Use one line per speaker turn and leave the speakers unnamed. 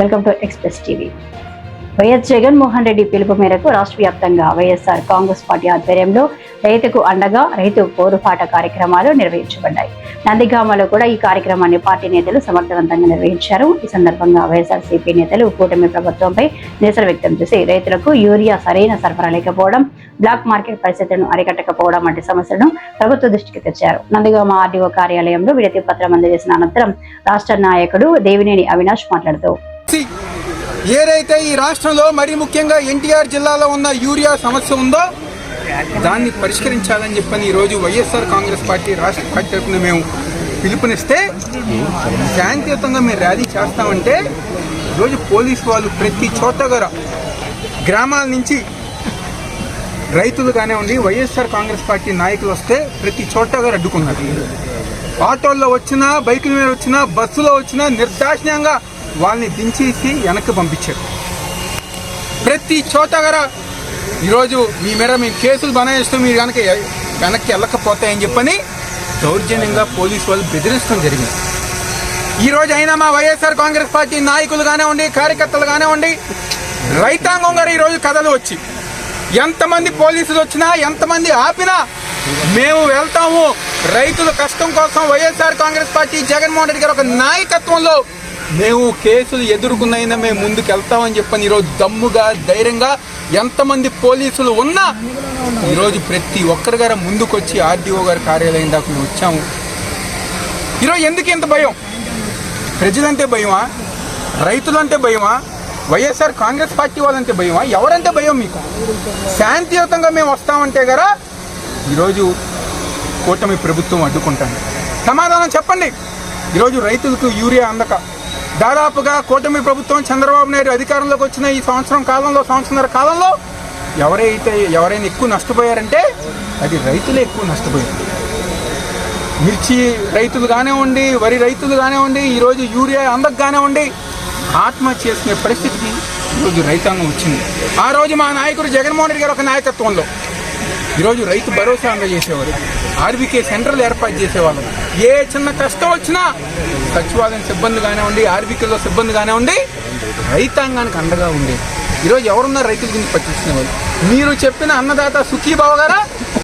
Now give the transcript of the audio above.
Welcome to Express TV. YS Jaganmohan Reddy పిలుపు మేరకు రాష్ట్ర వ్యాప్తంగా వైఎస్ఆర్ కాంగ్రెస్ పార్టీ ఆధ్వర్యంలో రైతుకు అండగా రైతు పోరుపాట కార్యక్రమాలు నిర్వహించబడ్డాయి. నందిగామలో కూడా ఈ కార్యక్రమాన్ని పార్టీ నేతలు సమర్థవంతంగా నిర్వహించారు. ఈ సందర్భంగా వైఎస్ఆర్ సిపి నేతలు కూటమి ప్రభుత్వంపై నిరసన వ్యక్తం చేసి రైతులకు యూరియా సరైన సరఫరా లేకపోవడం బ్లాక్ మార్కెట్ పరిస్థితులను అరికట్టకపోవడం వంటి సమస్యలను ప్రభుత్వ దృష్టికి తెచ్చారు. నందిగామ ఆర్డీఓ కార్యాలయంలో విడతి పత్రం అందజేసిన అనంతరం రాష్ట్ర నాయకుడు దేవినేని అవినాష్ మాట్లాడుతూ
ఏదైతే ఈ రాష్ట్రంలో మరీ ముఖ్యంగా ఎన్టీఆర్ జిల్లాలో ఉన్న యూరియా సమస్య ఉందో దాన్ని పరిష్కరించాలని చెప్పని ఈరోజు వైఎస్ఆర్ కాంగ్రెస్ పార్టీ రాష్ట్ర పార్టీ తరఫున మేము పిలుపునిస్తే శాంతియుతంగా మేము ర్యాలీ చేస్తామంటే ఈరోజు పోలీసు వాళ్ళు ప్రతి చోట కూడా గ్రామాల నుంచి రైతులు కానివ్వండి వైఎస్ఆర్ కాంగ్రెస్ పార్టీ నాయకులు వస్తే ప్రతి చోట గారు అడ్డుకున్నారు. ఆటోల్లో వచ్చినా బైకుల మీద వచ్చినా బస్సులో వచ్చినా నిర్దాక్షిణ్యంగా వాళ్ళని దించేసి వెనక్కి పంపించారు. ప్రతి చోట కూడా ఈరోజు మీ మీద మేము కేసులు బనాయిస్తూ మీరు కనుక వెనక్కి వెళ్ళకపోతాయని చెప్పని దౌర్జన్యంగా పోలీసు వాళ్ళు బెదిరించడం జరిగింది. ఈరోజు అయినా మా వైఎస్ఆర్ కాంగ్రెస్ పార్టీ నాయకులు కానివ్వండి కార్యకర్తలు కానివ్వండి రైతాంగం గారు ఈరోజు కథలు వచ్చి ఎంతమంది పోలీసులు వచ్చినా ఎంతమంది ఆపినా మేము వెళ్తాము. రైతుల కష్టం కోసం వైఎస్ఆర్ కాంగ్రెస్ పార్టీ జగన్మోహన్ రెడ్డి గారు ఒక నాయకత్వంలో మేము కేసులు ఎదుర్కొన్నైనా మేము ముందుకు వెళ్తామని చెప్పని ఈరోజు దమ్ముగా ధైర్యంగా ఎంతమంది పోలీసులు ఉన్నా ఈరోజు ప్రతి ఒక్కరి గారు ముందుకొచ్చి ఆర్డీఓ గారి కార్యాలయం దాకా మేము వచ్చాము. ఈరోజు ఎందుకు ఇంత భయం? ప్రజలంటే భయమా? రైతులంటే భయమా? వైఎస్ఆర్ కాంగ్రెస్ పార్టీ వాళ్ళంటే భయమా? ఎవరంటే భయం మీకు? శాంతియుతంగా మేము వస్తామంటే కదా ఈరోజు కూటమి ప్రభుత్వం అడ్డుకుంటాను సమాధానం చెప్పండి. ఈరోజు రైతులకు యూరియా అందక. దాదాపుగా కూటమి ప్రభుత్వం చంద్రబాబు నాయుడు అధికారంలోకి వచ్చిన ఈ సంవత్సరం కాలంలో సంవత్సరంన్నర కాలంలో ఎవరైతే ఎవరైనా ఎక్కువ నష్టపోయారంటే అది రైతులే ఎక్కువ నష్టపోయారు. మిర్చి రైతులు కానివ్వండి వరి రైతులు కానివ్వండి ఈరోజు యూరియా అందకు కానివ్వండి ఆత్మహత్య చేసుకునే పరిస్థితికి ఈరోజు రైతాంగం వచ్చింది. ఆ రోజు మా నాయకుడు జగన్మోహన్ రెడ్డి గారు ఒక నాయకత్వంలో ఈరోజు రైతు భరోసా అందజేసేవారు. ఆర్బీకే సెంటర్లు ఏర్పాటు చేసేవాళ్ళు. ఏ చిన్న కష్టం వచ్చినా సచివాలయం సిబ్బంది కానివ్వండి ఆర్బీకేలో సిబ్బంది కానివ్వండి రైతాంగానికి అండగా ఉండేది ఈరోజు ఎవరున్నారు రైతుల గురించి పట్టించుకునేవాళ్ళు? మీరు చెప్పిన అన్నదాత సుఖీబావ గారా?